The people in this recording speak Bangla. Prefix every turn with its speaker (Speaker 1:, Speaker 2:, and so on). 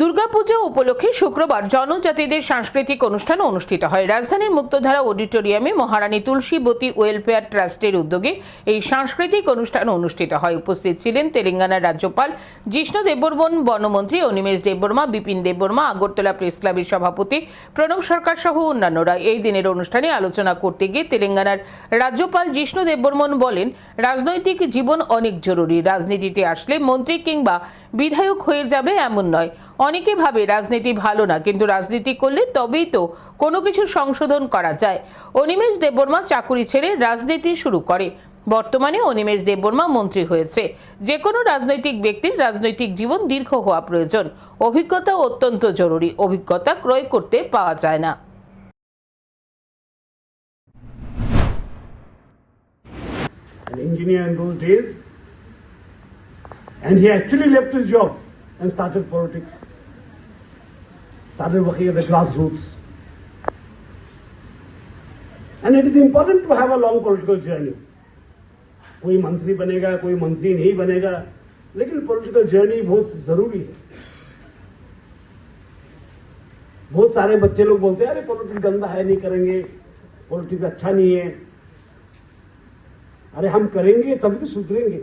Speaker 1: দুর্গাপূজা উপলক্ষে শুক্রবার জনজাতিদের সাংস্কৃতিক অনুষ্ঠান অনুষ্ঠিত হয়। রাজধানীর মুক্তধারা অডিটোরিয়ামে মহারানী তুলসীবতী ওয়েলফেয়ার ট্রাস্টের উদ্যোগে এই সাংস্কৃতিক অনুষ্ঠান অনুষ্ঠিত হয়। উপস্থিত ছিলেন তেলেঙ্গানার রাজ্যপাল জিষ্ণু দেববর্মন, বনমন্ত্রী অনিমেষ দেববর্মা, বিপিন দেববর্মা, আগরতলা প্রেস ক্লাবের সভাপতি প্রণব সরকার সহ অন্যান্যরা। এই দিনের অনুষ্ঠানে আলোচনা করতে গিয়ে তেলেঙ্গানার রাজ্যপাল জিষ্ণু দেববর্মন বলেন, রাজনৈতিক জীবন অনেক জরুরি। রাজনীতিতে আসলে মন্ত্রী কিংবা বিধায়ক হয়ে যাবে এমন নয়। অনেকে ভাবে রাজনীতি ভালো না, কিন্তু রাজনীতি করলে তবেই তো কোনো কিছু সংশোধন করা যায়। অনিমেষ দেববর্মা চাকুরি ছেড়ে রাজনীতি শুরু করে। বর্তমানে অনিমেষ দেববর্মা মন্ত্রী হয়েছে। যে কোনো রাজনৈতিক ব্যক্তির রাজনৈতিক জীবন দীর্ঘ হওয়া প্রয়োজন। অভিজ্ঞতা অত্যন্ত জরুরি। অভিজ্ঞতা ক্রয় করতে পাওয়া যায় না।
Speaker 2: An engineer in those days. And he actually left his job. And started politics. Started working at the grassroots. And it is important to have a long political journey. कोई मंत्री बनेगा, कोई मंत्री नहीं बनेगा, लेकिन पॉलिटिकल जर्नी बहुत ज़रूरी है बहुत सारे बच्चे लोग बोलते हैं, अरे पॉलिटिक्स गंदा है, नहीं करेंगे पॉलिटिक्स अच्छा नहीं है अरे, हम करेंगे, तभी तो सुधरेंगे